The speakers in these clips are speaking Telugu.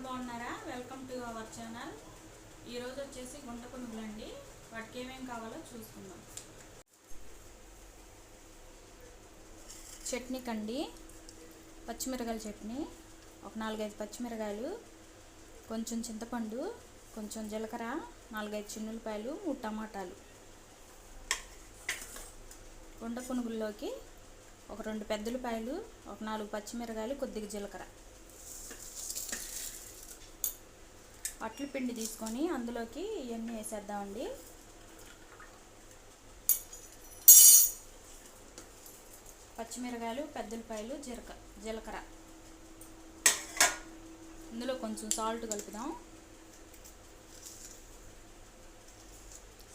అందరు బాగున్నారా వెల్కమ్ టు అవర్ ఛానల్ ఈరోజు వచ్చేసి గుంట పునుగులు అండి. వాటికి ఏమేమి కావాలో చూసుకుందాం. చట్నీ కండి. పచ్చిమిరకాయల చట్నీ. ఒక నాలుగైదు పచ్చిమిరకాయలు. కొంచెం చింతపండు కొంచెం జీలకర్ర నాలుగైదు చిన్నులపాయలు మూడు టమాటాలు. గుంట పునుగుల్లోకి ఒక రెండు పెద్దలపాయలు ఒక నాలుగు పచ్చిమిరకాయలు కొద్దిగా జీలకర్ర. అట్ల పిండి తీసుకొని అందులోకి ఇవన్నీ వేసేద్దామండి. పచ్చిమిరకాయలు పెద్దలపాయలు జీలక జీలకర్ర. ఇందులో కొంచెం సాల్ట్ కలుపుదాం.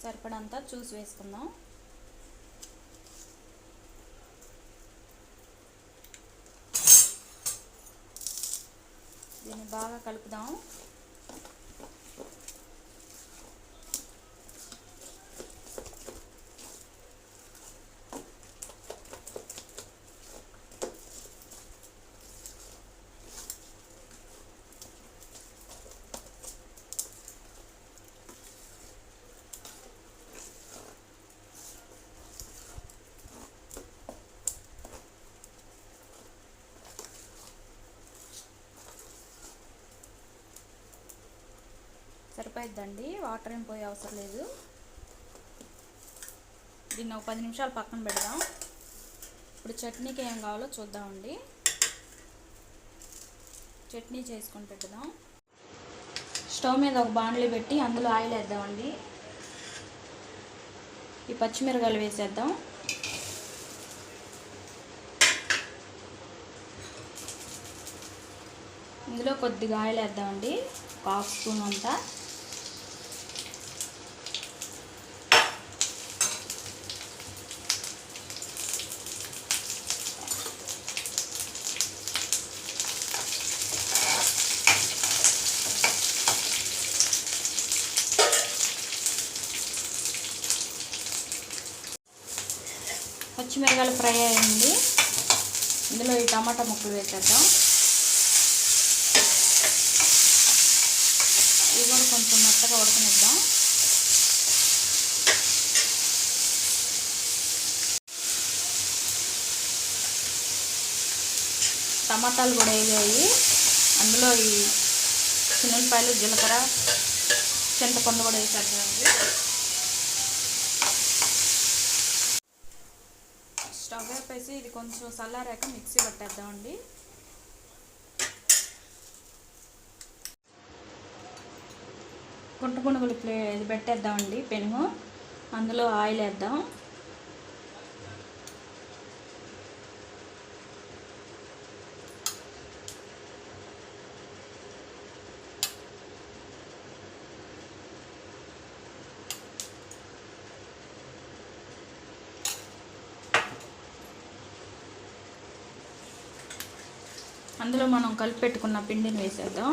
సరిపడంతా చూసి వేసుకుందాం. దీన్ని బాగా కలుపుదాం. సరిపోయిద్దండి వాటర్ ఏం పోయే అవసరం లేదు. దీన్ని ఒక పది నిమిషాలు పక్కన పెడదాం. ఇప్పుడు చట్నీకి ఏం కావాలో చూద్దామండి. చట్నీ చేసుకొని పెట్టుదాం. స్టవ్ మీద ఒక బాండ్లీ పెట్టి అందులో ఆయిల్ వేద్దామండి. ఈ పచ్చిమిరకాయలు వేసేద్దాం. ఇందులో కొద్దిగా ఆయిల్ వేద్దామండి. ఒక హాఫ్ స్పూన్ అంతా. పచ్చిమిరకాయలు ఫ్రై అయ్యింది ఇందులో ఈ టమాటా ముక్కలు వేసేద్దాం. ఇవి కూడా కొంచెం మెత్తగా ఉడకనిద్దాం. టమాటాలు కూడా వేగాయి. అందులో ఈ చిన్నపాయలు జీలకర్ర చింతపండు కూడా వేసేద్దామండి. స్టవ్ వేపేసి ఇది కొంచెం చల్లారాక మిక్సీ పట్టేద్దామండి. గుంట పునుగులు ప్లే ఇది పెట్టేద్దామండి పెనుగు. అందులో ఆయిల్ వేద్దాం అందులో మనం కలిపి పెట్టుకున్న పిండిని వేసేద్దాం.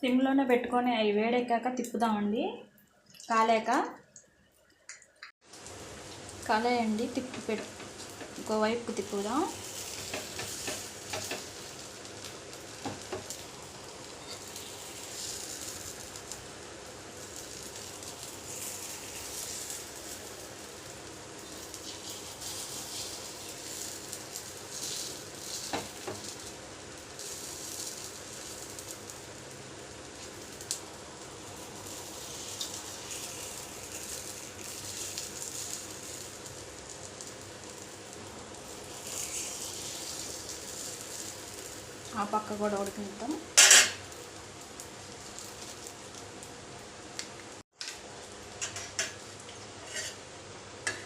సిమ్లోనే పెట్టుకొని అవి వేడెక్కాక తిప్పుదామండి. కాలేక కాలేయండి తిప్పి పెట్టు ఇంకోవైపు తిప్పుదాం. ఆ పక్క కూడా ఉడికిద్దాం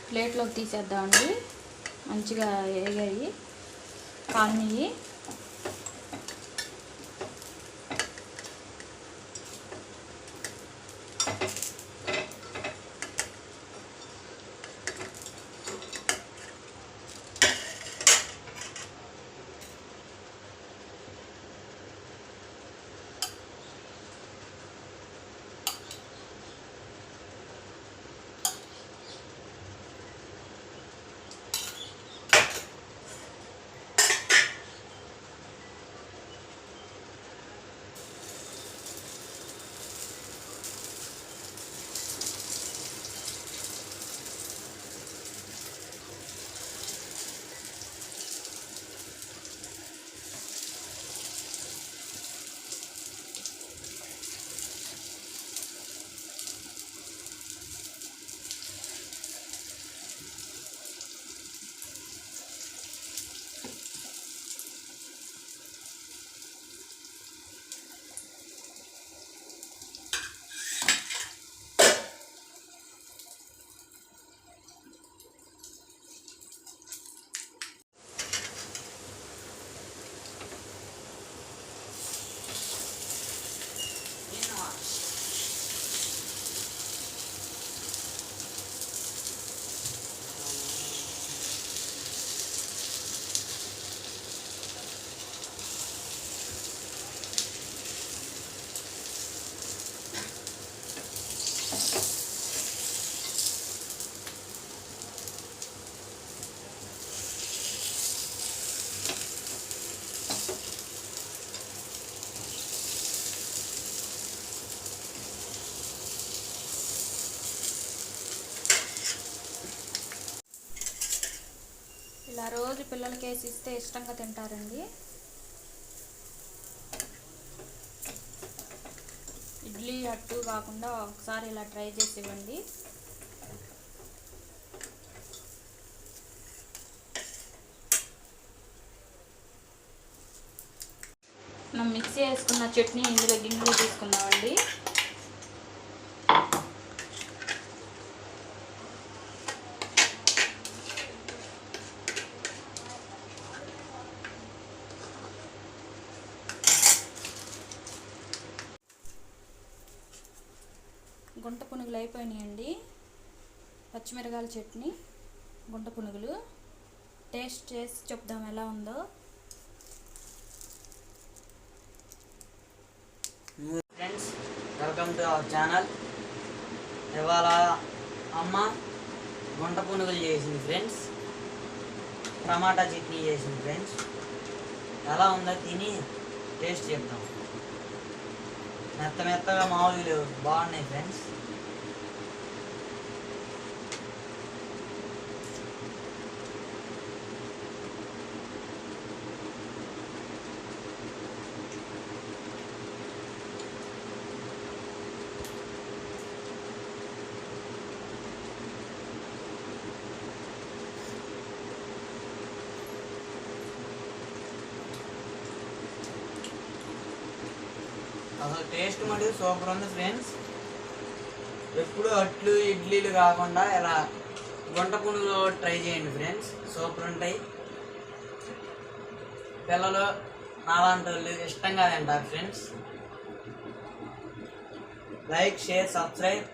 ప్లేట్లోకి తీసేద్దామండి. మంచిగా వేగాయి కాలనీయి ఇలా రోజు పిల్లలకి వేసి ఇస్తే ఇష్టంగా తింటారండి. ఇడ్లీ అట్టు కాకుండా ఒకసారి ఇలా ట్రై చేసి ఇవ్వండి. మనం మిక్సీ వేసుకున్న చట్నీ ఇందులో గిన్నెలు తీసుకుందామండి. గుంట పునుగులు అయిపోయినాయండి. పచ్చిమిరకాయల చట్నీ గుంట పునుగులు. టేస్ట్ చేసి చెప్దాం ఎలా ఉందో. Friends welcome to our channel ఇవాళ అమ్మ గుంట పునుగులు చేసింది ఫ్రెండ్స్ టమాటా చట్నీ చేసింది ఫ్రెండ్స్ ఎలా ఉందో తిని టేస్ట్ చెప్దాం. మెత్త మెత్తగా మామూలుగా లేవు. బాగున్నాయి ఫ్రెండ్స్ టేస్ట్ మటుకు సూపర్ ఉంది ఫ్రెండ్స్. ఎప్పుడు అట్లు ఇడ్లీలు కాకుండా ఇలా గుంట పునుగులు ట్రై చేయండి ఫ్రెండ్స్. సూపర్ ఉంటాయి. పిల్లలు నాలాంటి వాళ్ళు ఇష్టంగా తింటారు ఫ్రెండ్స్. Like share subscribe.